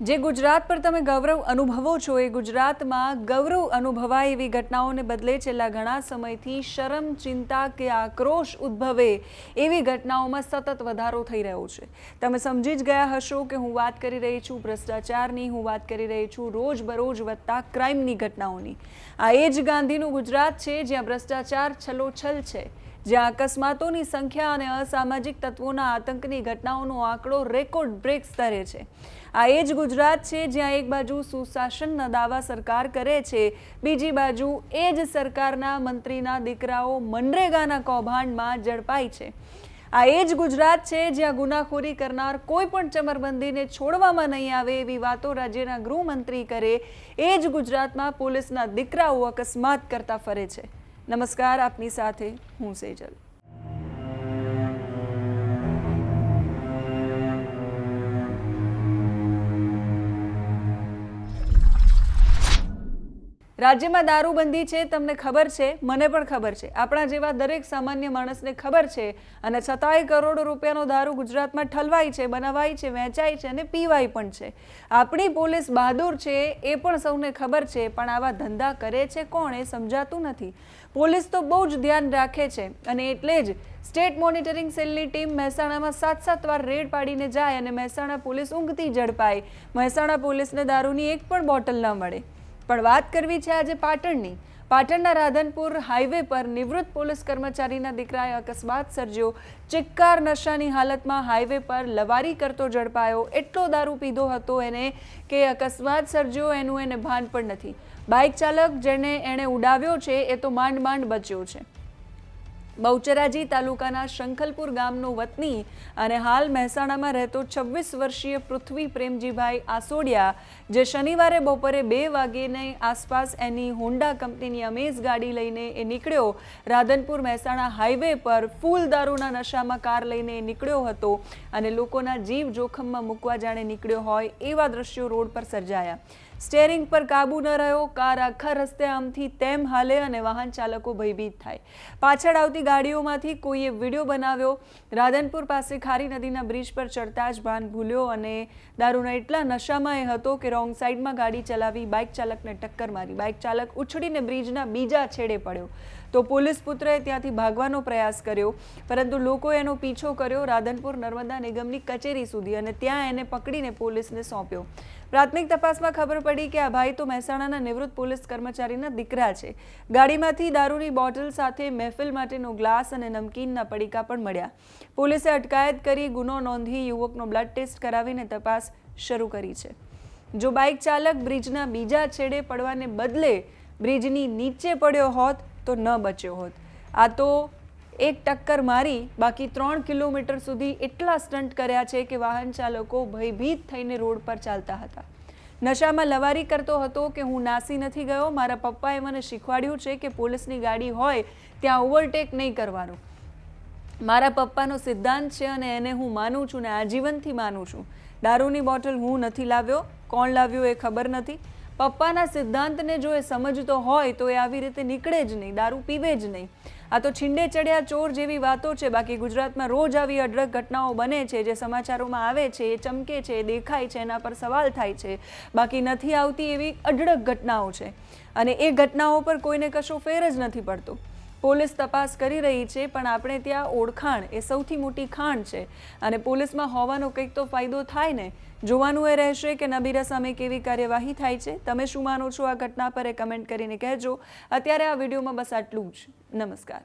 જે ગુજરાત પર તમે ગૌરવ અનુભવો છો, એ ગુજરાતમાં ગૌરવ અનુભવાય એવી ઘટનાઓને બદલે છેલ્લા ઘણા સમયથી શરમ, ચિંતા કે આક્રોશ ઉદ્ભવે એવી ઘટનાઓમાં સતત વધારો થઈ રહ્યો છે. તમે સમજી જ ગયા હશો કે હું વાત કરી રહી છું ભ્રષ્ટાચારની, હું વાત કરી રહી છું રોજબરોજ વધતા ક્રાઇમની ઘટનાઓની. આ એ જ ગાંધીનું ગુજરાત છે જ્યાં ભ્રષ્ટાચાર છલોછલ છે. જ્યાં અકસ્માતોની સંખ્યા અને અસામાજિક તત્વોના આતંકની ઘટનાઓનો આંકડો રેકોર્ડ બ્રેક સ્તરે છે. આ એ જ ગુજરાત છે જ્યાં એક બાજુ સુશાસનના દાવા સરકાર કરે છે, બીજી બાજુ એ જ સરકારના મંત્રીના દીકરાઓ મનરેગાના કૌભાંડમાં ઝડપાય છે. આ એ જ ગુજરાત છે જ્યાં ગુનાખોરી કરનાર કોઈ પણ ચમરબંધીને છોડવામાં નહીં આવે એવી વાતો રાજ્યના ગૃહમંત્રી કરે, એ જ ગુજરાતમાં પોલીસના દીકરાઓ અકસ્માત કરતા ફરે છે. નમસ્કાર આપની સાથે હું સેજલ. રાજ્યમાં દારૂબંધી છે, તમને ખબર છે? મને પણ ખબર છે. આપણા જેવા દરેક સામાન્ય માણસને ખબર છે અને છતાંય કરોડો રૂપિયાનો દારૂ ગુજરાતમાં ઠલવાય છે, બનાવાય છે, વેચાય છે અને પીવાય પણ છે. આપણી પોલીસ બહાદુર છે એ પણ સૌને ખબર છે, પણ આવા ધંધા કરે છે કોણ એ સમજાતું નથી. પોલીસ તો બહુ જ ધ્યાન રાખે છે અને એટલે જ સ્ટેટ મોનિટરિંગ સેલની ટીમ મહેસાણામાં સાત સાત વાર રેડ પાડીને જાય અને મહેસાણા પોલીસ ઊંઘતી ઝડપાય. મહેસાણા પોલીસને દારૂની એક પણ બોટલ ન મળે. પણ વાત કરવી છે આજે પાટણની. પાટણના રાધનપુર હાઈવે પર નિવૃત્ત પોલીસ કર્મચારીના દીકરાએ અકસ્માત સર્જ્યો. ચિક્કાર નશાની હાલતમાં હાઈવે પર લવારી કરતો ઝડપાયો. એટલો દારૂ પીધો હતો એને કે અકસ્માત સર્જ્યો એનું એને ભાન પણ નથી. બાઇક ચાલક જેને એણે ઉડાવ્યો છે, એ તો માંડ માંડ બચ્યો છે. બહુચરાજી તાલુકાના શંખલપુર ગામનો વતની અને હાલ મહેસાણામાં રહેતો છવ્વીસ વર્ષીય પૃથ્વી પ્રેમજીભાઈ આસોડિયા, જે શનિવારે બપોરે બે વાગ્યેની આસપાસ એની હોન્ડા કંપનીની અમેઝ ગાડી લઈને એ નીકળ્યો. રાધનપુર મહેસાણા હાઈવે પર ફૂલ દારૂના નશામાં કાર લઈને એ નીકળ્યો હતો અને લોકોના જીવ જોખમમાં મૂકવા જાણે નીકળ્યો હોય એવા દ્રશ્યો રોડ પર સર્જાયા. સ્ટેરિંગ પર કાબુ ન રહ્યો, કાર આખા રસ્તે આમથી તેમ હાલે અને વાહન ચાલકો ભયભીત થાય. પાછળ આવતી ગાડીઓમાંથી કોઈએ વીડિયો બનાવ્યો. રાધનપુર પાસે ખારી નદીના બ્રિજ પર ચડતા જ ભાન ભૂલ્યો અને દારૂના એટલા નશામાં એ હતો કે રોંગ સાઈડમાં ગાડી ચલાવી બાઇક ચાલકને ટક્કર મારી. બાઇક ચાલક ઉછળીને બ્રિજના બીજા છેડે પડ્યો. તો પોલીસ પુત્રએ ત્યાંથી ભાગવાનો પ્રયાસ કર્યો, પરંતુ લોકોએ એનો પીછો કર્યો રાધનપુર નર્મદા નિગમની કચેરી સુધી અને ત્યાં એને પકડીને પોલીસને સોંપ્યો. પ્રાથમિક તપાસમાં ખબર પડી કે, આ ભાઈ તો મહેસાણાના નિવૃત્ત પોલીસ કર્મચારીના દીકરા છે. ગાડીમાંથી દારૂની બોટલ સાથે મહેફિલ માટેનો ગ્લાસ અને નમકીનના પડીકા પણ મળ્યા. પોલીસે અટકાયત કરી ગુનો નોંધી યુવકનો બ્લડ ટેસ્ટ કરાવીને તપાસ શરૂ કરી છે. જો બાઇક ચાલક બ્રિજના બીજા છેડે પડવાને બદલે બ્રિજની નીચે પડ્યો હોત તો ન બચ્યો હોત. આ તો એક ટક્કર મારી બાકી ત્રણ કિલોમીટર સુધી એટલા સ્ટન્ટ કર્યા છે કે વાહન ચાલકો ભયભીત થઈને રોડ પર ચાલતા હતા. નશામાં લવારી કરતો હતો કે હું નાસી નથી ગયો, મારા પપ્પાએ મને શીખવાડ્યું છે કે પોલીસની ગાડી હોય ત્યાં ઓવરટેક નહીં કરવાનું. મારા પપ્પાનો સિદ્ધાંત છે અને એને હું માનું છું ને આજીવનથી માનું છું. દારૂની બોટલ હું નથી લાવ્યો, કોણ લાવ્યો એ ખબર નથી. પપ્પાના સિદ્ધાંતને જો એ સમજતો હોય તો એ આવી રીતે નીકળે જ નહીં, દારૂ પીવે જ નહીં. આ તો છીંડે ચડ્યા ચોર જેવી વાતો છે. બાકી ગુજરાતમાં રોજ આવી અઢળક ઘટનાઓ બને છે, જે સમાચારોમાં આવે છે, એ ચમકે છે દેખાય છે, એના પર સવાલ થાય છે. બાકી નથી આવતી એવી અઢળક ઘટનાઓ છે. અને એ ઘટનાઓ પર કોઈને કશો ફેર જ નથી પડતો. પોલીસ તપાસ કરી રહી છે, પણ આપણે ત્યાં ઓળખાણ એ સૌથી મોટી ખાણ છે. અને પોલીસમાં હોવાનો કંઈક તો ફાયદો થાય ને? જોવાનું એ રહેશે કે નબીરા સામે કેવી કાર્યવાહી થાય છે. તમે શું માનો છો આ ઘટના પર એ કમેન્ટ કરીને કહેજો. અત્યારે આ વિડીયોમાં બસ આટલું જ. નમસ્કાર.